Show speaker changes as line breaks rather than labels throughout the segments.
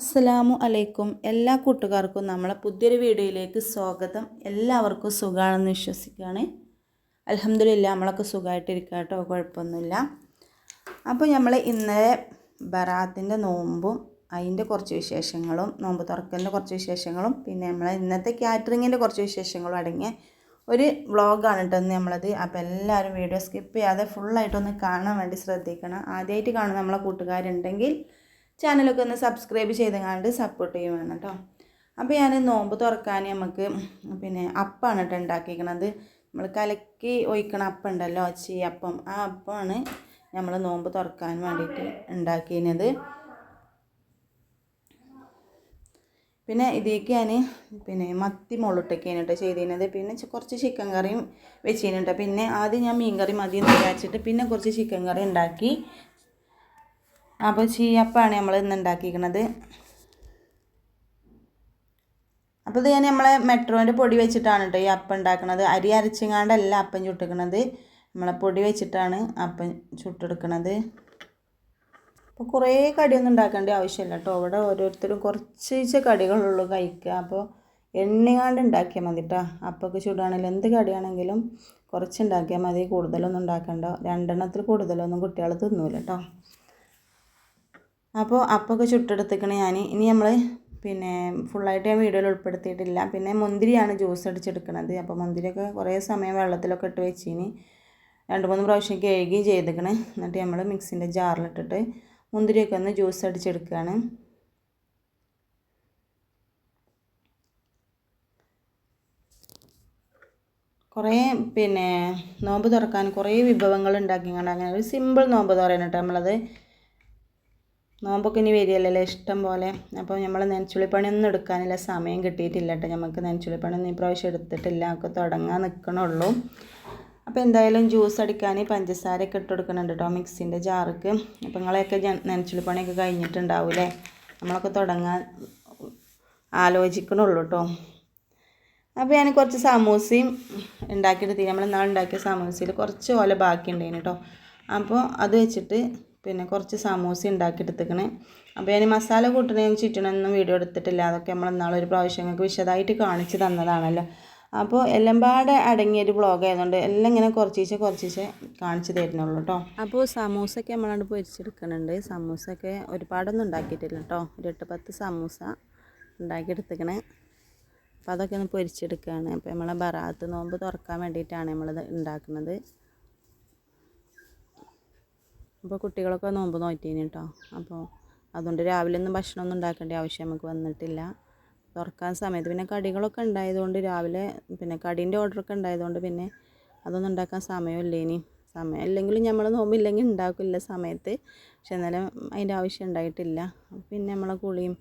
അസ്സലാമു അലൈക്കും. എല്ലാ കൂട്ടുകാർക്കും നമ്മളെ പുതിയൊരു വീഡിയോയിലേക്ക് സ്വാഗതം. എല്ലാവർക്കും സുഖമാണെന്ന് വിശ്വസിക്കുകയാണ്. അലഹമില്ല നമ്മളൊക്കെ സുഖമായിട്ടിരിക്കുക കേട്ടോ കുഴപ്പമൊന്നുമില്ല. അപ്പോൾ നമ്മൾ ഇന്നലെ ബറാത്തിന്റെ നോമ്പും അതിന്റെ കുറച്ച് വിശേഷങ്ങളും നോമ്പ് തുറക്കലിന്റെ കുറച്ച് വിശേഷങ്ങളും പിന്നെ നമ്മൾ ഇന്നത്തെ കാറ്ററിങ്ങിന്റെ കുറച്ച് വിശേഷങ്ങളും അടങ്ങിയ ഒരു വ്ളോഗാണ് കേട്ടോ നമ്മളത്. അപ്പോൾ എല്ലാവരും വീഡിയോ സ്കിപ്പ് ചെയ്യാതെ ഫുള്ളായിട്ടൊന്ന് കാണാൻ വേണ്ടി ശ്രദ്ധിക്കണം. ആദ്യമായിട്ട് കാണുന്ന നമ്മളെ കൂട്ടുകാരുണ്ടെങ്കിൽ ചാനലൊക്കെ ഒന്ന് സബ്സ്ക്രൈബ് ചെയ്തങ്ങാണ്ട് സപ്പോർട്ട് ചെയ്യും വേണം കേട്ടോ. അപ്പോൾ ഞാൻ നോമ്പ് തുറക്കാൻ നമുക്ക് പിന്നെ അപ്പമാണ് കേട്ടോ ഉണ്ടാക്കിയിരിക്കണത് നമ്മൾ കലക്കി ഒഴിക്കണ അപ്പം ഉണ്ടല്ലോ ചീയപ്പം ആ അപ്പമാണ് നമ്മൾ നോമ്പ് തുറക്കാൻ വേണ്ടിയിട്ട് ഉണ്ടാക്കിയത് പിന്നെ ഇതിലേക്ക് ഞാൻ പിന്നെ മത്തി മുളട്ടൊക്കെ കേട്ടോ ചെയ്തിരുന്നത് പിന്നെ കുറച്ച് ചിക്കൻ കറിയും വെച്ചിരുന്നുണ്ട് പിന്നെ ആദ്യം ഞാൻ മീൻ കറി മതി എന്ന് വിചാരിച്ചിട്ട് പിന്നെ കുറച്ച് ചിക്കൻ കറി ഉണ്ടാക്കി അപ്പോൾ ചീയപ്പമാണ് നമ്മൾ ഇന്ന് ഉണ്ടാക്കിയിരിക്കുന്നത് അപ്പോൾ ഇത് ഞാൻ നമ്മളെ മെട്രോന്റെ പൊടി വെച്ചിട്ടാണ് കേട്ടോ ഈ അപ്പം ഉണ്ടാക്കുന്നത് അരി അരച്ചിങ്ങാണ്ടല്ല അപ്പം ചുട്ടിക്കണത്. നമ്മളെ പൊടി വെച്ചിട്ടാണ് അപ്പം ചുട്ടെടുക്കണത്. അപ്പോൾ കുറേ കടിയൊന്നും ഉണ്ടാക്കേണ്ട ആവശ്യമില്ല കേട്ടോ അവിടെ ഓരോരുത്തരും കുറച്ച് കടികളുള്ളൂ കഴിക്കുക അപ്പോൾ എണ്ണിങ്ങാണ്ട് ഉണ്ടാക്കിയാൽ മതി കേട്ടോ അപ്പൊക്കെ ചൂടാണെങ്കിലും എന്ത് കടിയാണെങ്കിലും കുറച്ച് ഉണ്ടാക്കിയാൽ മതി. കൂടുതലൊന്നും ഉണ്ടാക്കണ്ട രണ്ടെണ്ണത്തിൽ കൂടുതലൊന്നും കുട്ടികൾ തിന്നൂല കേട്ടോ അപ്പോൾ അപ്പമൊക്കെ ചുട്ടെടുത്തേക്കണേ ഞാൻ ഇനി നമ്മൾ പിന്നെ ഫുള്ളായിട്ട് ഞാൻ വീഡിയോയിൽ ഉൾപ്പെടുത്തിയിട്ടില്ല. പിന്നെ മുന്തിരിയാണ് ജ്യൂസ് അടിച്ചെടുക്കണത്. അപ്പോൾ മുന്തിരിയൊക്കെ കുറേ സമയം വെള്ളത്തിലൊക്കെ ഇട്ട് വെച്ചിന്. രണ്ട് മൂന്ന് പ്രാവശ്യം കഴുകുകയും ചെയ്തേക്കണേ. എന്നിട്ട് നമ്മൾ മിക്സിന്റെ ജാറിലിട്ടിട്ട് മുന്തിരിയൊക്കെ ഒന്ന് ജ്യൂസ് അടിച്ചെടുക്കുകയാണ് കുറേ പിന്നെ നോമ്പ് തുറക്കാൻ കുറേ വിഭവങ്ങൾ ഉണ്ടാക്കിക്കൊണ്ട് അങ്ങനെ ഒരു സിമ്പിൾ നോമ്പ് തുറയാണ് നമ്മളത്. നോമ്പൊക്കെ ഇനി വരികയല്ലേ ഇഷ്ടം പോലെ. അപ്പോൾ നമ്മൾ നെനച്ചുള്ളിപ്പണിയൊന്നും എടുക്കാനില്ല സമയം കിട്ടിയിട്ടില്ല കേട്ടോ. നമുക്ക് ഈ പ്രാവശ്യം എടുത്തിട്ടില്ല. ഒക്കെ തുടങ്ങാൻ നിൽക്കണുള്ളൂ അപ്പോൾ എന്തായാലും ജ്യൂസ് അടിക്കാൻ പഞ്ചസാരയൊക്കെ ഇട്ട് കൊടുക്കുന്നുണ്ട് കേട്ടോ മിക്സിന്റെ ജാർക്ക്. അപ്പോൾ നിങ്ങളെയൊക്കെ നെനച്ചുള്ളിപ്പണിയൊക്കെ കഴിഞ്ഞിട്ടുണ്ടാവില്ലേ? നമ്മളൊക്കെ തുടങ്ങാൻ ആലോചിക്കണുള്ളൂ കേട്ടോ. അപ്പോൾ ഞാൻ കുറച്ച് സമൂസയും ഉണ്ടാക്കിയെടുത്തി നമ്മൾ ഇന്നാൾ ഉണ്ടാക്കിയ സമൂസയിൽ കുറച്ച് ഓല ബാക്കി ഉണ്ടായിരുന്നു കേട്ടോ. അപ്പോൾ അത് വെച്ചിട്ട് പിന്നെ കുറച്ച് സമൂസ ഉണ്ടാക്കിയെടുത്തേക്കണേ. അപ്പോൾ ഞാൻ മസാല കൂട്ടണേയും ചുറ്റണമെന്നും വീഡിയോ എടുത്തിട്ടില്ല. അതൊക്കെ നമ്മൾ ഇന്നാളൊരു പ്രാവശ്യം ഞങ്ങൾക്ക് വിശദമായിട്ട് കാണിച്ച് തന്നതാണല്ലോ. അപ്പോൾ എല്ലാം പാടെ അടങ്ങിയൊരു ബ്ലോഗ് ആയതുകൊണ്ട് എല്ലാം ഇങ്ങനെ കുറച്ചീശെ കുറച്ചീശെ കാണിച്ച് തരുന്നുള്ളൂ കേട്ടോ അപ്പോൾ സമൂസയൊക്കെ നമ്മളവിടെ പൊരിച്ചെടുക്കുന്നുണ്ട് സമൂസയൊക്കെ ഒരുപാടൊന്നും ഉണ്ടാക്കിയിട്ടില്ല കേട്ടോ ഒരു എട്ട് പത്ത് സമൂസ ഉണ്ടാക്കിയെടുത്തേക്കണേ. അപ്പോൾ അതൊക്കെ ഒന്ന് പൊരിച്ചെടുക്കുകയാണ് അപ്പോൾ നമ്മളെ ബറാത്ത് നോമ്പ് തുറക്കാൻ വേണ്ടിയിട്ടാണ് നമ്മളിത് ഉണ്ടാക്കുന്നത്. അപ്പോൾ കുട്ടികളൊക്കെ നോമ്പ് നോറ്റീന് കേട്ടോ അപ്പോൾ അതുകൊണ്ട് രാവിലെ ഒന്നും ഭക്ഷണമൊന്നും ഉണ്ടാക്കേണ്ട ആവശ്യം നമുക്ക് വന്നിട്ടില്ല. തുറക്കാൻ സമയത്ത് പിന്നെ കടികളൊക്കെ ഉണ്ടായതുകൊണ്ട് രാവിലെ പിന്നെ കടീന്റെ ഓർഡറൊക്കെ ഉണ്ടായതുകൊണ്ട് പിന്നെ അതൊന്നും ഉണ്ടാക്കാൻ സമയമില്ല ഇനി സമയം ഇല്ലെങ്കിലും നമ്മൾ നോമ്പില്ലെങ്കിൽ ഉണ്ടാക്കില്ല സമയത്ത്. പക്ഷെ എന്നാലും അതിന്റെ ആവശ്യം ഉണ്ടായിട്ടില്ല. പിന്നെ നമ്മളെ കുളിയും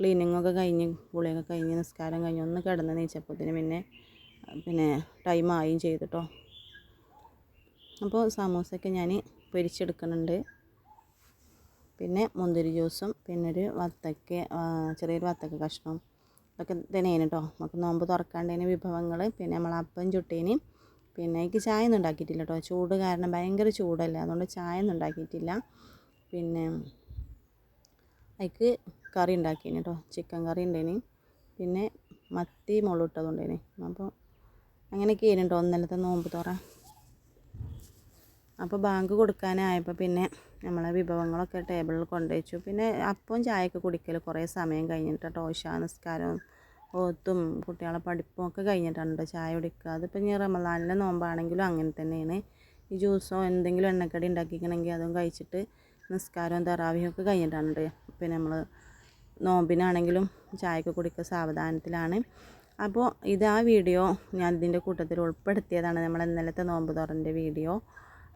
ക്ലീനിങ്ങൊക്കെ കഴിഞ്ഞ് കുളിയൊക്കെ കഴിഞ്ഞ് നിസ്കാരം കഴിഞ്ഞ് ഒന്ന് കിടന്ന് നീച്ചപ്പോഴത്തേന് പിന്നെ പിന്നെ ടൈം ആയും ചെയ്തിട്ടോ അപ്പോൾ സമൂസയൊക്കെ ഞാൻ പൊരിച്ചെടുക്കുന്നുണ്ട്. പിന്നെ മുന്തിരി ജ്യൂസും പിന്നെ ഒരു വത്തക്ക ചെറിയൊരു വത്തക്ക കഷ്ണം. ഇതൊക്കെ തന്നെയാണ് കേട്ടോ നമുക്ക് നോമ്പ് തുറക്കാണ്ടതിന് വിഭവങ്ങൾ പിന്നെ നമ്മൾ അപ്പം ചുട്ടീന്. പിന്നെ എനിക്ക് ചായ ഒന്നും ഉണ്ടാക്കിയിട്ടില്ല കേട്ടോ ചൂട് കാരണം ഭയങ്കര ചൂടല്ലേ. അതുകൊണ്ട് ചായ ഒന്നും ഉണ്ടാക്കിയിട്ടില്ല. പിന്നെ അതിക്ക് കറി ഉണ്ടാക്കിന് കേട്ടോ ചിക്കൻ കറി ഉണ്ടേന്. പിന്നെ മത്തി മുളിട്ടതുണ്ടായിന് അപ്പോൾ അങ്ങനെയൊക്കെ കേട്ടോ ഒന്നലത്തെ നോമ്പ് തുറ. അപ്പോൾ ബാങ്ക് കൊടുക്കാനായപ്പോൾ പിന്നെ നമ്മളെ വിഭവങ്ങളൊക്കെ ടേബിളിൽ കൊണ്ടുവച്ചു. പിന്നെ അപ്പം ചായയൊക്കെ കുടിക്കൽ കുറേ സമയം കഴിഞ്ഞിട്ട്. ടോഷാ നിസ്കാരവും ഓത്തും കുട്ടികളെ പഠിപ്പും ഒക്കെ കഴിഞ്ഞിട്ടാണ് കേട്ടോ ചായ കുടിക്കുക. അതിപ്പോൾ ഇനി റമദാനിലെ നോമ്പാണെങ്കിലും അങ്ങനെ തന്നെയാണ്. ഈ ജ്യൂസോ എന്തെങ്കിലും എണ്ണക്കടി ഉണ്ടാക്കിക്കണമെങ്കിൽ അതും കഴിച്ചിട്ട് നിസ്കാരവും തറാവിയും ഒക്കെ കഴിഞ്ഞിട്ടാണ് ട്ടോ പിന്നെ നമ്മൾ നോമ്പിനാണെങ്കിലും ചായയൊക്കെ കുടിക്കുക സാവധാനത്തിലാണ്. അപ്പോൾ ഇത് ആ വീഡിയോ. ഞാൻ ഇതിന്റെ കൂട്ടത്തിൽ ഉൾപ്പെടുത്തിയതാണ് നമ്മൾ ഇന്നലത്തെ നോമ്പ് തുറന്റെ വീഡിയോ.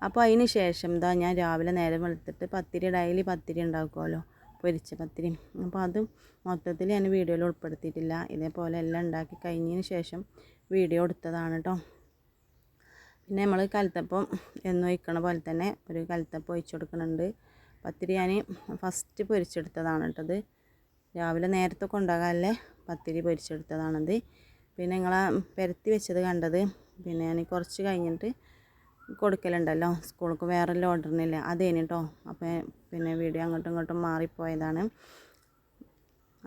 അപ്പോൾ അതിന് ശേഷം ഇതാ ഞാൻ രാവിലെ നേരം വെളുത്തിട്ട് പത്തിരി ഡെയിലി പത്തിരി ഉണ്ടാക്കുമല്ലോ പൊരിച്ച പത്തിരി. അപ്പോൾ അതും മൊത്തത്തിൽ ഞാൻ വീഡിയോയിൽ ഉൾപ്പെടുത്തിയിട്ടില്ല. ഇതേപോലെ എല്ലാം ഉണ്ടാക്കി കഴിഞ്ഞതിന് ശേഷം വീഡിയോ എടുത്തതാണ് കേട്ടോ പിന്നെ നമ്മൾ കലത്തപ്പം എന്ന് വയ്ക്കണ പോലെ തന്നെ ഒരു കലത്തപ്പം ഒഴിച്ചു കൊടുക്കുന്നുണ്ട് പത്തിരി ഞാൻ ഫസ്റ്റ് പൊരിച്ചെടുത്തതാണ് കേട്ടത് രാവിലെ നേരത്തെ കൊണ്ടാകാല്ലേ പത്തിരി പൊരിച്ചെടുത്തതാണത്. പിന്നെ നിങ്ങളെ പെരത്തി വെച്ചത് കണ്ടത്. പിന്നെ ഞാൻ കുറച്ച് കഴിഞ്ഞിട്ട് കൊടുക്കലുണ്ടല്ലോ. സ്കൂൾക്ക് വേറെ ഓർഡറിനില്ല അതേന് കേട്ടോ അപ്പോൾ പിന്നെ വീഡിയോ അങ്ങോട്ടും ഇങ്ങോട്ടും മാറിപ്പോയതാണ്.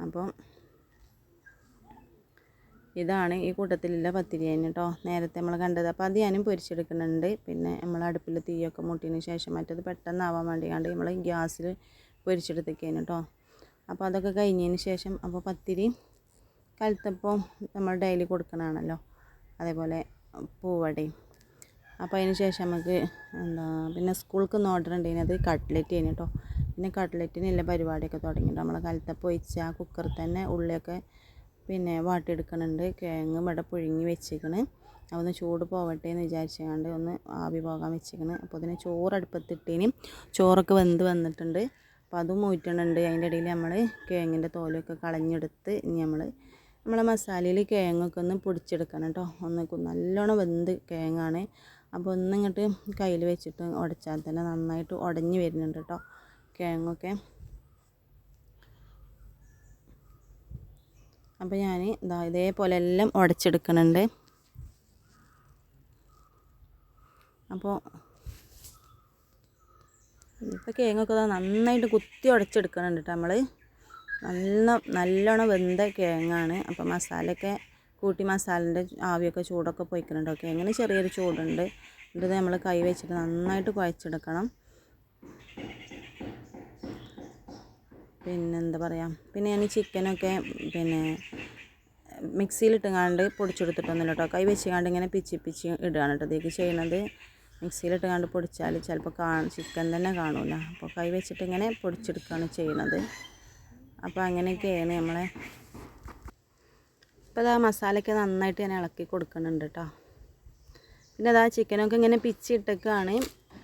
അപ്പം ഇതാണ് ഈ കൂട്ടത്തിലുള്ള പത്തിരി തന്നെ കേട്ടോ. നേരത്തെ നമ്മൾ കണ്ടത്. അപ്പോൾ അത് ഞാനും പൊരിച്ചെടുക്കുന്നുണ്ട്. പിന്നെ നമ്മൾ അടുപ്പിൽ തീയൊക്കെ മുട്ടിയതിന് ശേഷം മറ്റത് പെട്ടെന്നാവാൻ വേണ്ടി കണ്ട് നമ്മൾ ഗ്യാസിൽ പൊരിച്ചെടുത്തേക്കാണ് കേട്ടോ. അപ്പോൾ അതൊക്കെ കഴിഞ്ഞതിന് ശേഷം അപ്പോൾ പത്തിരി കലത്തപ്പം നമ്മൾ ഡെയിലി കൊടുക്കണതാണല്ലോ. അതേപോലെ പൂവടയും. അപ്പോൾ അതിന് ശേഷം നമുക്ക് എന്താ പിന്നെ സ്കൂൾക്ക് ഒന്ന് ഓർഡർ അത് കട്ട്ലറ്റ് ചെയ്യുന്നു കേട്ടോ പിന്നെ കട്ട്ലറ്റിനുള്ള പരിപാടിയൊക്കെ തുടങ്ങിയിട്ട് നമ്മളെ കലത്തപ്പം ഒഴിച്ച് ആ കുക്കറിൽ തന്നെ ഉള്ളിയൊക്കെ പിന്നെ വാട്ടിയെടുക്കണുണ്ട്. കിഴങ്ങ് ഇവിടെ പുഴുങ്ങി വെച്ചിക്കണ് അതൊന്ന് ചൂട് പോവട്ടെ എന്ന് വിചാരിച്ചുകൊണ്ട് ഒന്ന് ആവി പോകാൻ വെച്ചേക്കണ് അപ്പോൾ അതിന് ചോറ് അടുപ്പത്തിട്ടേനും. ചോറൊക്കെ വെന്ത് വന്നിട്ടുണ്ട്. അപ്പോൾ അതും ഊറ്റണുണ്ട്. അതിന്റെ ഇടയിൽ നമ്മൾ കിഴങ്ങിന്റെ തോലൊക്കെ കളഞ്ഞെടുത്ത് ഇനി നമ്മൾ നമ്മളെ മസാലയിൽ കിഴങ്ങൊക്കെ ഒന്ന് പൊടിച്ചെടുക്കണം കേട്ടോ ഒന്ന് നല്ലോണം വെന്ത് കിഴങ്ങാണ്. അപ്പോൾ ഒന്നിങ്ങോട്ട് കയ്യിൽ വെച്ചിട്ട് ഉടച്ചാൽ തന്നെ നന്നായിട്ട് ഉടഞ്ഞു വരുന്നുണ്ട് കേട്ടോ കിഴങ്ങൊക്കെ. അപ്പോൾ ഞാൻ ഇതാ ഇതേപോലെ എല്ലാം ഉടച്ചെടുക്കുന്നുണ്ട്. അപ്പോൾ ഇപ്പോൾ കിഴങ്ങൊക്കെ നന്നായിട്ട് കുത്തി ഉടച്ചെടുക്കുന്നുണ്ട് കേട്ടോ നമ്മൾ. നല്ല നല്ലോണം വെന്ത കിഴങ്ങാണ്. അപ്പോൾ മസാലയൊക്കെ കൂട്ടി മസാലന്റെ ആവിയൊക്കെ ചൂടൊക്കെ പോയിക്കുന്നുണ്ട് ഓക്കെ അങ്ങനെ ചെറിയൊരു ചൂടുണ്ട്. എന്നിട്ട് നമ്മൾ കൈ വെച്ചിട്ട് നന്നായിട്ട് കുഴച്ചെടുക്കണം. പിന്നെ എന്താ പറയുക പിന്നെ ഞാൻ ചിക്കനൊക്കെ പിന്നെ മിക്സിയിലിട്ടുങ്ങാണ്ട് പൊടിച്ചെടുത്തിട്ടൊന്നുമില്ല കേട്ടോ. കൈ വെച്ചുകൊണ്ട് ഇങ്ങനെ പിച്ചി പിച്ചി ഇടുകയാണ് കേട്ടോ. ഇതേക്ക് ചെയ്യണത് മിക്സിയിലിട്ടുകൊണ്ട് പൊടിച്ചാൽ ചിലപ്പോൾ കാ ചിക്കൻ തന്നെ കാണില്ല അപ്പോൾ കൈ വെച്ചിട്ട് ഇങ്ങനെ പൊടിച്ചെടുക്കുകയാണ് ചെയ്യണത്. അപ്പോൾ അങ്ങനെയൊക്കെയാണ് നമ്മളെ ഇപ്പോൾ ഇതാ മസാലയൊക്കെ നന്നായിട്ട് ഞാൻ ഇളക്കി കൊടുക്കുന്നുണ്ട് കേട്ടോ പിന്നെ അതാ ചിക്കനൊക്കെ ഇങ്ങനെ പിച്ചി ഇട്ടേക്കാണ്.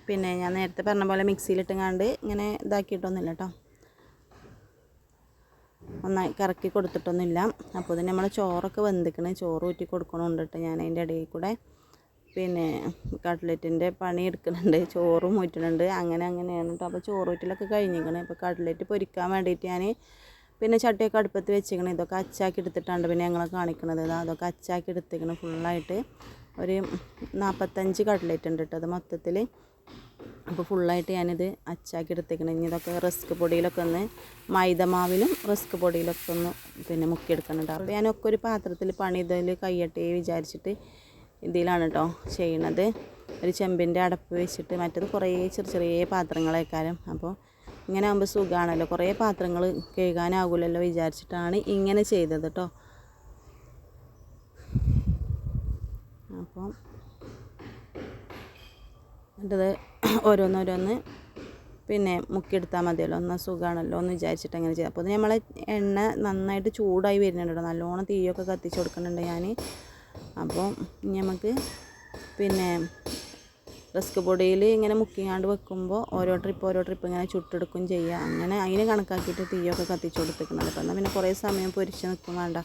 പിന്നെ ഞാൻ നേരത്തെ പറഞ്ഞ പോലെ മിക്സിയിലിട്ടുങ്ങാണ്ട് ഇങ്ങനെ ഇതാക്കിയിട്ടൊന്നുമില്ല കേട്ടോ നന്നായി കറക്കി കൊടുത്തിട്ടൊന്നുമില്ല. അപ്പോൾ ഇത് നമ്മൾ ചോറൊക്കെ വെന്തിക്കണേ. ചോറ് ഊറ്റി കൊടുക്കണമുണ്ട് കേട്ടോ ഞാൻ അതിന്റെ ഇടയിൽ കൂടെ. പിന്നെ കട്ട്ലറ്റിന്റെ പണി എടുക്കുന്നുണ്ട്. ചോറും ഊറ്റുന്നുണ്ട് അങ്ങനെ അങ്ങനെയാണ് കേട്ടോ അപ്പോൾ ചോറ് ഊറ്റലൊക്കെ കഴിഞ്ഞിരിക്കണേ. അപ്പോൾ കട്ട്ലറ്റ് പൊരിക്കാൻ വേണ്ടിയിട്ട് ഞാൻ പിന്നെ ചട്ടിയൊക്കെ അടുപ്പത്ത് വെച്ചിരിക്കണം ഇതൊക്കെ അച്ചാക്കി എടുത്തിട്ടാണ് പിന്നെ ഞങ്ങളെ കാണിക്കണത്. അതൊക്കെ അച്ചാക്കി എടുത്തിരിക്കണം ഫുള്ളായിട്ട് ഒരു നാൽപ്പത്തഞ്ച് കട്ട്ലേറ്റ് ഉണ്ട് കേട്ടോ അത് മൊത്തത്തിൽ അപ്പോൾ ഫുള്ളായിട്ട് ഞാനിത് അച്ചാക്കി എടുത്തേക്കണം ഇനി ഇതൊക്കെ റിസ്ക് പൊടിയിലൊക്കെ ഒന്ന് മൈദമാവിലും റിസ്ക് പൊടിയിലൊക്കെ ഒന്ന് പിന്നെ മുക്കിയെടുക്കുന്നുണ്ട് അപ്പോൾ ഞാനൊക്കെ ഒരു പാത്രത്തിൽ പണി ഇതിൽ കയ്യട്ടെ വിചാരിച്ചിട്ട് ഇതിലാണ് കേട്ടോ ചെയ്യണത്. ഒരു ചെമ്പിന്റെ അടപ്പ് വെച്ചിട്ട് മറ്റത് കുറേ ചെറിയ ചെറിയ പാത്രങ്ങളേക്കാരം. അപ്പോൾ ഇങ്ങനെ ആകുമ്പോൾ സുഖമാണല്ലോ കുറേ പാത്രങ്ങൾ കഴുകാനാകില്ലല്ലോ വിചാരിച്ചിട്ടാണ് ഇങ്ങനെ ചെയ്തത് കേട്ടോ അപ്പം എന്നിട്ടത് ഓരോന്നോരോന്ന് പിന്നെ മുക്കിയെടുത്താൽ മതിയല്ലോ. ഒന്ന് സുഖമാണല്ലോ എന്ന് വിചാരിച്ചിട്ട് അങ്ങനെ ചെയ്തു അപ്പോൾ നമ്മളെ എണ്ണ നന്നായിട്ട് ചൂടായി വരുന്നുണ്ട് കേട്ടോ നല്ലോണം തീയൊക്കെ കത്തിച്ച് കൊടുക്കുന്നുണ്ട് ഞാൻ അപ്പോൾ നമുക്ക് പിന്നെ റിസ്ക് പൊടിയിൽ ഇങ്ങനെ മുക്കിങ്ങാണ്ട് വെക്കുമ്പോൾ ഓരോ ട്രിപ്പ് ഓരോ ട്രിപ്പ് ഇങ്ങനെ ചുട്ടെടുക്കും ചെയ്യുക അങ്ങനെ അതിന് കണക്കാക്കിയിട്ട് തീയൊക്കെ കത്തിച്ചു കൊടുത്തിരിക്കുന്നത് അപ്പോൾ എന്നാൽ പിന്നെ കുറേ സമയം പൊരിച്ച് നിൽക്കും വേണ്ട.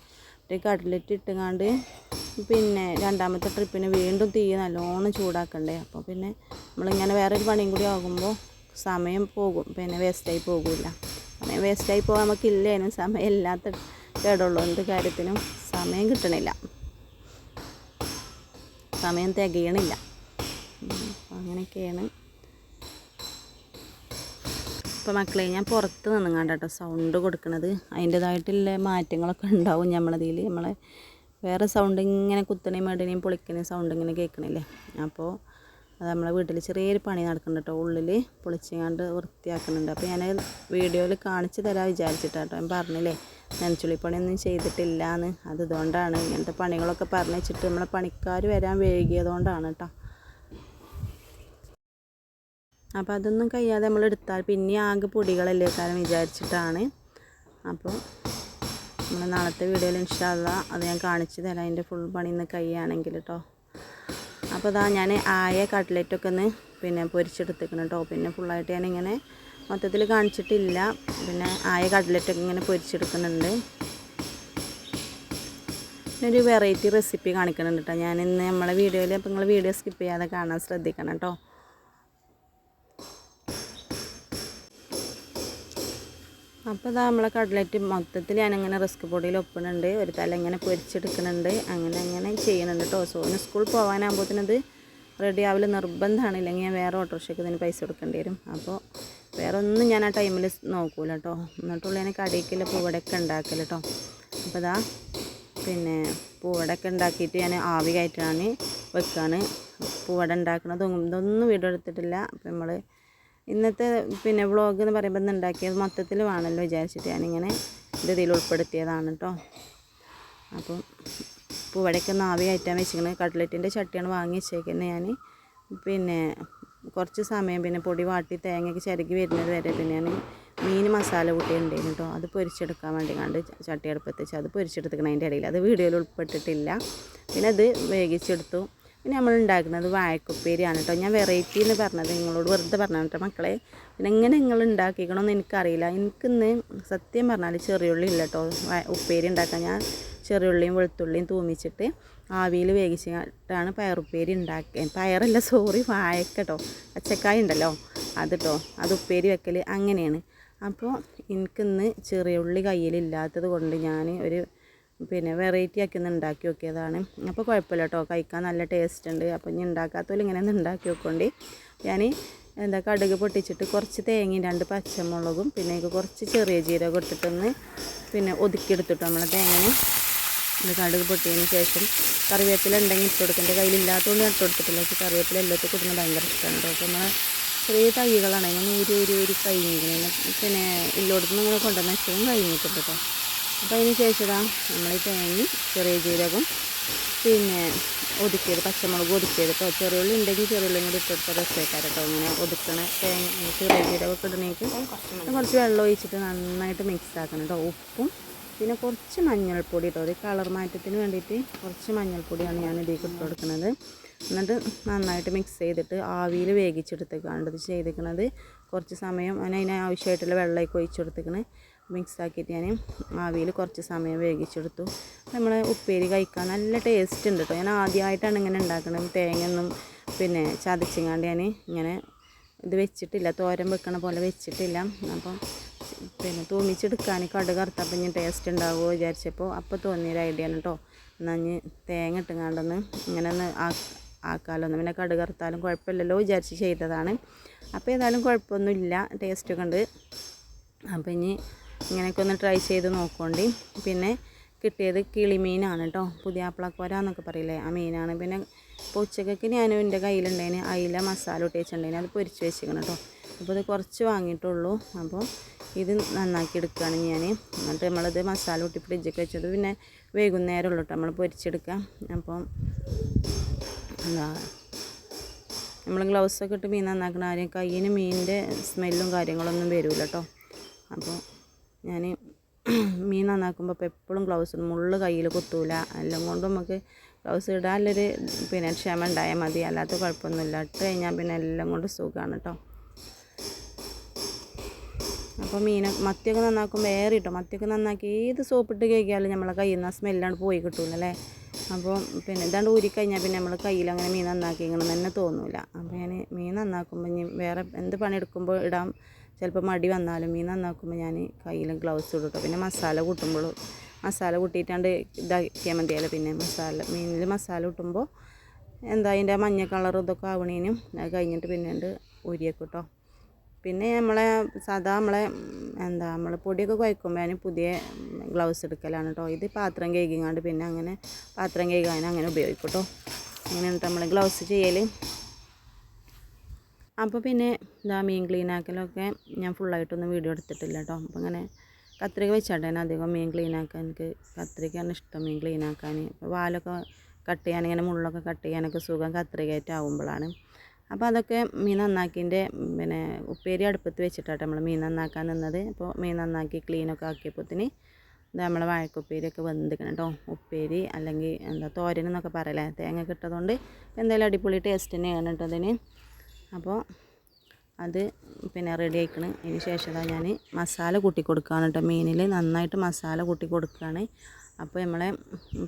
ഒരു കട്ട്ലറ്റ് ഇട്ടുകാണ്ട് പിന്നെ രണ്ടാമത്തെ ട്രിപ്പിന് വീണ്ടും തീ നല്ലോണം ചൂടാക്കണ്ടേ. അപ്പോൾ പിന്നെ നമ്മളിങ്ങനെ വേറൊരു പണിയും കൂടി ആകുമ്പോൾ സമയം പോകും. പിന്നെ വേസ്റ്റായി പോകില്ല. സമയം വേസ്റ്റായി പോകാൻ നമുക്കില്ലേനും സമയം ഇല്ലാത്ത കേടുള്ളൂ എന്ത് കാര്യത്തിനും സമയം കിട്ടണില്ല. സമയം തികയണില്ല. അങ്ങനെയൊക്കെയാണ്. ഇപ്പോൾ മക്കളെ ഞാൻ പുറത്ത് നിന്നുങ്ങാണ്ട് കേട്ടോ സൗണ്ട് കൊടുക്കുന്നത് അതിന്റേതായിട്ടുള്ള മാറ്റങ്ങളൊക്കെ ഉണ്ടാവും നമ്മളതിൽ നമ്മളെ വേറെ സൗണ്ട് ഇങ്ങനെ കുത്തണേയും മേടനെയും പൊളിക്കണേയും സൗണ്ട് ഇങ്ങനെ കേൾക്കണില്ലേ? അപ്പോൾ അത് നമ്മളെ വീട്ടിൽ ചെറിയൊരു പണി നടക്കുന്നുണ്ട് കേട്ടോ ഉള്ളിൽ പൊളിച്ചങ്ങാണ്ട് വൃത്തിയാക്കുന്നുണ്ട് അപ്പോൾ ഞാൻ വീഡിയോയിൽ കാണിച്ചു തരാൻ വിചാരിച്ചിട്ടാട്ടോ ഞാൻ പറഞ്ഞില്ലേ? നനച്ചുള്ളി പണിയൊന്നും ചെയ്തിട്ടില്ല എന്ന് അത് ഇതുകൊണ്ടാണ് ഇങ്ങനത്തെ പണികളൊക്കെ പറഞ്ഞു വെച്ചിട്ട് നമ്മളെ പണിക്കാർ വരാൻ വൈകിയതുകൊണ്ടാണ് കേട്ടോ അപ്പോൾ അതൊന്നും കഴിയാതെ നമ്മൾ എടുത്താൽ പിന്നെ ആകെ പൊടികളല്ലേ കാരണം വിചാരിച്ചിട്ടാണ്. അപ്പോൾ നമ്മൾ നാളത്തെ വീഡിയോയിൽ ഇൻഷാല്ല അത് ഞാൻ കാണിച്ചു തരാം. അതിന്റെ ഫുൾ പണി ഇന്ന് കഴിയുകയാണെങ്കിൽ കേട്ടോ അപ്പോൾ അതാ ഞാൻ ആയ കട്ട്ലറ്റൊക്കെ ഒന്ന് പിന്നെ പൊരിച്ചെടുത്തേക്കണം കേട്ടോ പിന്നെ ഫുള്ളായിട്ട് ഞാനിങ്ങനെ മൊത്തത്തിൽ കാണിച്ചിട്ടില്ല. പിന്നെ ആയ കട്ട്ലറ്റൊക്കെ ഇങ്ങനെ പൊരിച്ചെടുക്കുന്നുണ്ട്. പിന്നെ ഒരു വെറൈറ്റി റെസിപ്പി കാണിക്കുന്നുണ്ട് കേട്ടോ ഞാനിന്ന് നമ്മളെ വീഡിയോയിൽ അപ്പോൾ നിങ്ങൾ വീഡിയോ സ്കിപ്പ് ചെയ്യാതെ കാണാൻ ശ്രദ്ധിക്കണം കേട്ടോ അപ്പോൾ ഇതാ നമ്മളെ കട്ലറ്റ് മൊത്തത്തിൽ ഞാനങ്ങനെ റിസ്ക് പൊടിയിൽ ഒപ്പണുണ്ട് ഒരു തല ഇങ്ങനെ പൊരിച്ചെടുക്കുന്നുണ്ട്. അങ്ങനെ അങ്ങനെ ചെയ്യുന്നുണ്ട് കേട്ടോ സോന് സ്കൂൾ പോകാനാകുമ്പോഴത്തേനത് റെഡി ആവില്ല നിർബന്ധമാണ് ഇല്ലെങ്കിൽ ഞാൻ വേറെ ഓട്ടോറിക്ഷയ്ക്ക് ഇതിന് പൈസ കൊടുക്കേണ്ടി വരും. അപ്പോൾ വേറെ ഒന്നും ഞാൻ ആ ടൈമിൽ നോക്കൂല കേട്ടോ എന്നിട്ടുള്ള ഞാൻ കടയ്ക്കുള്ള പൂവടയൊക്കെ ഉണ്ടാക്കൽ കേട്ടോ അപ്പോൾ ഇതാ പിന്നെ പൂവടയൊക്കെ ഉണ്ടാക്കിയിട്ട് ഞാൻ ആവി കയറ്റാണ് പൂവട ഉണ്ടാക്കുന്നതും ഇതൊന്നും വീഡിയോ എടുത്തിട്ടില്ല. അപ്പോൾ നമ്മൾ ഇന്നത്തെ പിന്നെ വ്ളോഗ് എന്ന് പറയുമ്പോൾ ഇന്ന് ഉണ്ടാക്കിയത് മൊത്തത്തിൽ വേണമല്ലോ വിചാരിച്ചിട്ട് ഞാനിങ്ങനെ ഇത് ഇതിൽ ഉൾപ്പെടുത്തിയതാണ് കേട്ടോ അപ്പം പൂവടയ്ക്ക് ഇവിടേക്ക് ആവി ഐറ്റം വെച്ചിരിക്കുന്നത് കട്ട്ലറ്റിന്റെ ചട്ടിയാണ് വാങ്ങി വെച്ചേക്കുന്നത് ഞാൻ പിന്നെ കുറച്ച് സമയം പിന്നെ പൊടി വാട്ടി തേങ്ങയ്ക്ക് ചിരകി വരുന്നത് വരെ പിന്നെ ഞാൻ മീൻ മസാല കൂട്ടിയിട്ടുണ്ടായിരുന്നു കേട്ടോ അത് പൊരിച്ചെടുക്കാൻ വേണ്ടി കണ്ട് ചട്ടി അടുപ്പത്ത് വെച്ച് അത് പൊരിച്ചെടുത്തിക്കണം അതിന്റെ ഇടയിൽ. അത് വീഡിയോയിൽ ഉൾപ്പെട്ടിട്ടില്ല. പിന്നെ അത് വേവിച്ചെടുത്തു. പിന്നെ നമ്മൾ ഉണ്ടാക്കുന്നത് വാഴക്കുപ്പേരിയാണ് കേട്ടോ ഞാൻ വെറൈറ്റി എന്ന് പറഞ്ഞത് നിങ്ങളോട് വെറുതെ പറഞ്ഞു കേട്ടോ മക്കളെ. പിന്നെ എങ്ങനെ നിങ്ങൾ ഉണ്ടാക്കിക്കണമെന്ന് എനിക്കറിയില്ല. എനിക്കിന്ന് സത്യം പറഞ്ഞാൽ ചെറിയുള്ളി ഇല്ല കേട്ടോ ഉപ്പേരി ഉണ്ടാക്കാൻ ഞാൻ ചെറിയുള്ളിയും വെളുത്തുള്ളിയും തൂമിച്ചിട്ട് ആവിയിൽ വേവിച്ചിട്ടാണ് പയറുപ്പേരി ഉണ്ടാക്കിയത് പയറല്ല സോറി വാഴക്ക കേട്ടോ പച്ചക്കായ ഉണ്ടല്ലോ അത് കേട്ടോ അത് ഉപ്പേരി വെക്കൽ അങ്ങനെയാണ്. അപ്പോൾ എനിക്കിന്ന് ചെറിയുള്ളി കയ്യിലില്ലാത്തത് കൊണ്ട് ഞാൻ ഒരു പിന്നെ വെറൈറ്റി ആക്കി ഒന്ന് ഉണ്ടാക്കി നോക്കിയതാണ്. അപ്പോൾ കുഴപ്പമില്ല കേട്ടോ കഴിക്കാൻ നല്ല ടേസ്റ്റ് ഉണ്ട്. അപ്പോൾ ഇനി ഉണ്ടാക്കാത്തവരും ഇങ്ങനെ ഒന്ന് ഉണ്ടാക്കി നോക്കൊണ്ട്. ഞാൻ എന്താ കടുക് പൊട്ടിച്ചിട്ട് കുറച്ച് തേങ്ങയും രണ്ട് പച്ചമുളകും പിന്നെ കുറച്ച് ചെറിയ ജീരകം ഇട്ടിട്ടൊന്ന് പിന്നെ ഒതുക്കിയെടുത്തിട്ട് നമ്മളെ തേങ്ങനെ. ഇത് കടുക് പൊട്ടിയതിന് ശേഷം കറിവേപ്പില ഉണ്ടെങ്കിൽ ഇട്ട് കൊടുക്കും എന്റെ കയ്യിലില്ലാത്തതുകൊണ്ട് ഞാൻ ഇട്ട് കൊടുത്തിട്ടില്ല. പക്ഷേ കറിവേപ്പില എല്ലാത്തും കൊടുക്കുന്നത് ഭയങ്കര ഇഷ്ടമാണ് കേട്ടോ അപ്പോൾ നമ്മളെ ചെറിയ തൈകളാണ്. ഇങ്ങനെ ഊരി ഊരി ഊരി കഴിഞ്ഞിരിക്കുന്നത് പിന്നെ ഇല്ലോടത്തുനിന്ന് ഇങ്ങനെ കൊണ്ടുവന്ന വെച്ചതും കഴിഞ്ഞിട്ടുണ്ട് കേട്ടോ അപ്പോൾ അതിന് ശേഷം നമ്മൾ ഈ തേങ്ങി ചെറിയ ജീരകം പിന്നെ ഒതുക്കിയത് പച്ചമുളക് ഒതുക്കിയത്. ഇപ്പോൾ ചെറുള്ളി ഉണ്ടെങ്കിൽ ചെറുള്ളിയും കൂടി ഇട്ടെടുത്ത രസമായിട്ടാണ് കേട്ടോ ഇങ്ങനെ ഒതുക്കണ തേങ്ങ ചെറിയ ജീരകമൊക്കെ ഇടണേക്ക് കുറച്ച് വെള്ളം ഒഴിച്ചിട്ട് നന്നായിട്ട് മിക്സ് ആക്കണം കേട്ടോ ഉപ്പും പിന്നെ കുറച്ച് മഞ്ഞൾപ്പൊടി കേട്ടോ ഒരു കളർ മാറ്റത്തിന് വേണ്ടിയിട്ട് കുറച്ച് മഞ്ഞൾപ്പൊടിയാണ് ഞാൻ ഇതിലേക്ക് ഇട്ട് കൊടുക്കുന്നത്. എന്നിട്ട് നന്നായിട്ട് മിക്സ് ചെയ്തിട്ട് ആവിയിൽ വേവിച്ചെടുത്തേക്കാണ് ഇത് ചെയ്തേക്കണത്. കുറച്ച് സമയം അതിന് അതിനാവശ്യമായിട്ടുള്ള വെള്ളമൊക്കെ ഒഴിച്ചെടുത്തേക്കണ് മിക്സ് ആക്കിയിട്ട് ഞാൻ ആവിയിൽ കുറച്ച് സമയം വേവിച്ചെടുത്തു. നമ്മൾ ഉപ്പേരി കഴിക്കാൻ നല്ല ടേസ്റ്റ് ഉണ്ട് കേട്ടോ ഞാൻ ആദ്യമായിട്ടാണ് ഇങ്ങനെ ഉണ്ടാക്കുന്നത് തേങ്ങയൊന്നും പിന്നെ ചതച്ചിങ്ങാണ്ട് ഞാൻ ഇങ്ങനെ ഇത് വെച്ചിട്ടില്ല. തോരൻ വെക്കണ പോലെ വെച്ചിട്ടില്ല. അപ്പം പിന്നെ തൂമിച്ചെടുക്കാൻ കടുക് അറുത്തപ്പം ഇനി ടേസ്റ്റ് ഉണ്ടാവുമോ വിചാരിച്ചപ്പോൾ അപ്പോൾ തോന്നിയൊരു ഐഡിയ ആണ് കേട്ടോ എന്നാൽ ഞാൻ തേങ്ങ ഇട്ടുങ്ങാണ്ടൊന്ന് ഇങ്ങനെ ഒന്ന് ആക്കാമല്ലോ പിന്നെ കടുക് അറുത്താലും കുഴപ്പമില്ലല്ലോ വിചാരിച്ച് ചെയ്തതാണ്. അപ്പോൾ ഏതായാലും കുഴപ്പമൊന്നുമില്ല. ടേസ്റ്റൊക്കെ ഉണ്ട്. അപ്പം ഇനി ഇങ്ങനെയൊക്കെ ഒന്ന് ട്രൈ ചെയ്ത് നോക്കോണ്ടി. പിന്നെ കിട്ടിയത് കിളിമീനാണ് കേട്ടോ പുതിയാപ്പിളക്കോര എന്നൊക്കെ പറയില്ലേ ആ മീനാണ്. പിന്നെ ഇപ്പോൾ ഉച്ചക്കൊക്കെ ഞാൻ എന്റെ കയ്യിലുണ്ടേന് അയില മസാല ഇട്ട് വെച്ചിട്ടുണ്ടേന് അത് പൊരിച്ച് വെച്ചിരിക്കണം കേട്ടോ അപ്പോൾ ഇത് കുറച്ച് വാങ്ങിയിട്ടുള്ളൂ. അപ്പോൾ ഇത് നന്നാക്കി എടുക്കുകയാണ് ഞാൻ എന്നിട്ട് നമ്മളിത് മസാല കൂട്ടി ഫ്രിഡ്ജൊക്കെ വെച്ചത് പിന്നെ വൈകുന്നേരം ഉള്ളൂ കേട്ടോ നമ്മൾ പൊരിച്ചെടുക്കാം. അപ്പം എന്താ നമ്മൾ ഗ്ലൗസൊക്കെ ഇട്ട് മീൻ നന്നാക്കണ ആരെയും കയ്യിന് മീനിന്റെ സ്മെല്ലും കാര്യങ്ങളൊന്നും വരില്ല കേട്ടോ അപ്പോൾ ഞാൻ മീൻ നന്നാക്കുമ്പോൾ ഇപ്പോൾ എപ്പോഴും ഗ്ലൗസ് മുള്ള് കയ്യിൽ കുത്തൂല. എല്ലാം കൊണ്ടും നമുക്ക് ഗ്ലൗസ് ഇടാനുള്ളൊരു പിന്നെ ക്ഷമ ഉണ്ടായാൽ മതി. അല്ലാത്ത കുഴപ്പമൊന്നുമില്ല. ഇട്ട് കഴിഞ്ഞാൽ പിന്നെ എല്ലാം കൊണ്ട് സുഖമാണ് കേട്ടോ അപ്പോൾ മീൻ മത്തിയൊക്കെ നന്നാക്കുമ്പോൾ ഏറെ കിട്ടും മത്തിയൊക്കെ നന്നാക്കി ഏത് സോപ്പിട്ട് കഴിക്കാലും നമ്മളെ കയ്യിൽ നിന്ന് ആ സ്മെല്ലാണ് പോയി കിട്ടൂലല്ലേ? അപ്പോൾ പിന്നെ ഇതാണ്ട് ഊരിക്കഴിഞ്ഞാൽ പിന്നെ നമ്മൾ കയ്യിൽ അങ്ങനെ മീൻ നന്നാക്കി ഇങ്ങനെ തന്നെ തോന്നൂല. അപ്പോൾ ഞാൻ മീൻ നന്നാക്കുമ്പോൾ ഇനി വേറെ എന്ത് പണിയെടുക്കുമ്പോൾ ഇടാൻ ചിലപ്പോൾ മടി വന്നാലും മീൻ നന്നാക്കുമ്പോൾ ഞാൻ കയ്യിൽ ഗ്ലൗസ് ഇടും പിന്നെ മസാല കൂട്ടുമ്പോൾ മസാല കൂട്ടിയിട്ടാണ്ട് ഇതാക്കിയാൽ മതിയല്ലോ. പിന്നെ മസാല മീനിൽ മസാല കൂട്ടുമ്പോൾ എന്താ അതിന്റെ മഞ്ഞ കളറും ഇതൊക്കെ ആവണേനും അത് കഴിഞ്ഞിട്ട് പിന്നെ ഉണ്ട് ഊരിയേക്കും കേട്ടോ പിന്നെ നമ്മളെ സാധാ നമ്മളെ എന്താ നമ്മൾ പൊടിയൊക്കെ കുഴക്കുമ്പോൾ പുതിയ ഗ്ലൗസ് എടുക്കലാണ് കേട്ടോ ഇത് പാത്രം കഴുകിങ്ങാണ്ട് പിന്നെ അങ്ങനെ പാത്രം കഴുകാൻ അങ്ങനെ ഉപയോഗിക്കും കേട്ടോ അങ്ങനെയാണ് നമ്മൾ ഗ്ലൗസ് ചെയ്യൽ അപ്പോൾ പിന്നെ ഇതാ മീൻ ക്ലീൻ ആക്കലൊക്കെ ഞാൻ ഫുള്ളായിട്ടൊന്നും വീഡിയോ എടുത്തിട്ടില്ല കേട്ടോ. അപ്പോൾ ഇങ്ങനെ കത്രിക വെച്ചാട്ടെ ഞാൻ അധികം മീൻ ക്ലീൻ ആക്കാൻ എനിക്ക് കത്രികയാണ് ഇഷ്ടം മീൻ ക്ലീൻ ഇപ്പോൾ വാലൊക്കെ കട്ട് ചെയ്യാൻ ഇങ്ങനെ മുള്ളൊക്കെ കട്ട് ചെയ്യാനൊക്കെ സുഖം കത്രികയായിട്ട് ആവുമ്പോഴാണ്. അപ്പോൾ അതൊക്കെ മീൻ നന്നാക്കിന്റെ പിന്നെ ഉപ്പേരി അടുപ്പത്ത് വെച്ചിട്ടാട്ടോ നമ്മൾ മീൻ നന്നാക്കാൻ നിന്നത്. അപ്പോൾ മീൻ നന്നാക്കി ക്ലീനൊക്കെ ആക്കിയപ്പോത്തിന് ഇത് നമ്മളെ വാഴക്കുപ്പേരിയൊക്കെ വെന്തിക്കണം കേട്ടോ. ഉപ്പേരി അല്ലെങ്കിൽ എന്താ തോരൻ എന്നൊക്കെ പറയലേ തേങ്ങ കിട്ടതുകൊണ്ട് എന്തായാലും അടിപൊളി ടേസ്റ്റ് തന്നെയാണ് കേട്ടോ അതിന്. അപ്പോൾ അത് പിന്നെ റെഡി ആയിക്കണ്. അതിന് ശേഷം ഞാൻ മസാല കൂട്ടി കൊടുക്കുകയാണ് കേട്ടോ മീനിൽ നന്നായിട്ട് മസാല കൂട്ടി കൊടുക്കുകയാണ് അപ്പോൾ നമ്മളെ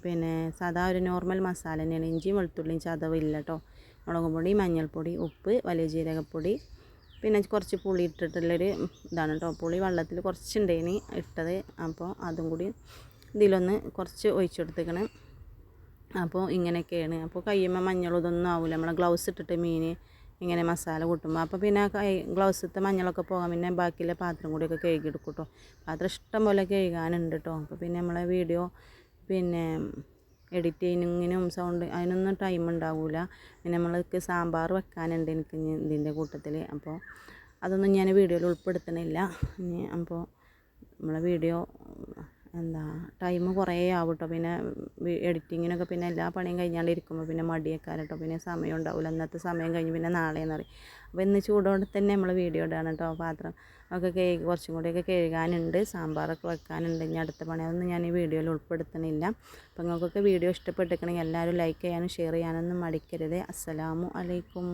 പിന്നെ സാധാ ഒരു നോർമൽ മസാല തന്നെയാണ്. ഇഞ്ചിയും വെളുത്തുള്ളിയും ചതവില്ല കേട്ടോ മുളക് പൊടി മഞ്ഞൾപ്പൊടി ഉപ്പ് വലിയ ജീരകപ്പൊടി. പിന്നെ കുറച്ച് പുളി ഇട്ടിട്ടുള്ളൊരു ഇതാണ് കേട്ടോ പുളി വെള്ളത്തിൽ കുറച്ചുണ്ടേനി ഇട്ടത്. അപ്പോൾ അതും കൂടി ഇതിലൊന്ന് കുറച്ച് ഒഴിച്ചു കൊടുത്തേക്കണം. അപ്പോൾ ഇങ്ങനെയൊക്കെയാണ്. അപ്പോൾ കയ്യുമ്പോൾ മഞ്ഞളും ഇതൊന്നും ആവില്ല നമ്മളെ ഗ്ലൗസ് ഇട്ടിട്ട് മീൻ ഇങ്ങനെ മസാല കൂട്ടുമ്പോൾ അപ്പോൾ പിന്നെ കൈ ഗ്ലൗസത്തെ മഞ്ഞളൊക്കെ പോകാൻ പിന്നെ ബാക്കിയുള്ള പാത്രം കൂടിയൊക്കെ കഴുകിയെടുക്കും കേട്ടോ പാത്രം ഇഷ്ടം പോലെ കഴുകാനുണ്ട് കേട്ടോ അപ്പോൾ പിന്നെ നമ്മളെ വീഡിയോ പിന്നെ എഡിറ്റ് ചെയ്യുന്നതിനും സൗണ്ട് അതിനൊന്നും ടൈം ഉണ്ടാവില്ല പിന്നെ നമ്മൾക്ക് സാമ്പാർ വെക്കാനുണ്ട് എനിക്ക് ഇതിന്റെ കൂട്ടത്തിൽ. അപ്പോൾ അതൊന്നും ഞാൻ വീഡിയോയിൽ ഉൾപ്പെടുത്തണില്ല അപ്പോൾ നമ്മളെ വീഡിയോ എന്താ ടൈം കുറേ ആവും കേട്ടോ പിന്നെ എഡിറ്റിങ്ങിനൊക്കെ പിന്നെ എല്ലാ പണിയും കഴിഞ്ഞാണ്ട് ഇരിക്കുമ്പോൾ പിന്നെ മടിയൊക്കെ കേട്ടോ പിന്നെ സമയം ഉണ്ടാവില്ല അന്നത്തെ സമയം കഴിഞ്ഞ് പിന്നെ നാളെയെന്ന് പറയും. അപ്പോൾ ഇന്ന് ചൂടോടെ തന്നെ നമ്മൾ വീഡിയോ ഇടാണ് കേട്ടോ പാത്രം. ഒക്കെ കഴുകി കുറച്ചും കൂടിയൊക്കെ കഴുകാനുണ്ട്. സാമ്പാറൊക്കെ വെക്കാനുണ്ട്. ഇനി അടുത്ത പണി അതൊന്നും ഞാൻ ഈ വീഡിയോയിൽ ഉൾപ്പെടുത്തണില്ല. അപ്പോൾ നിങ്ങൾക്കൊക്കെ വീഡിയോ ഇഷ്ടപ്പെട്ടിരിക്കണമെങ്കിൽ എല്ലാവരും ലൈക്ക് ചെയ്യാനും ഷെയർ ചെയ്യാനൊന്നും മടിക്കരുത്. അസ്സലാമു അലൈക്കും.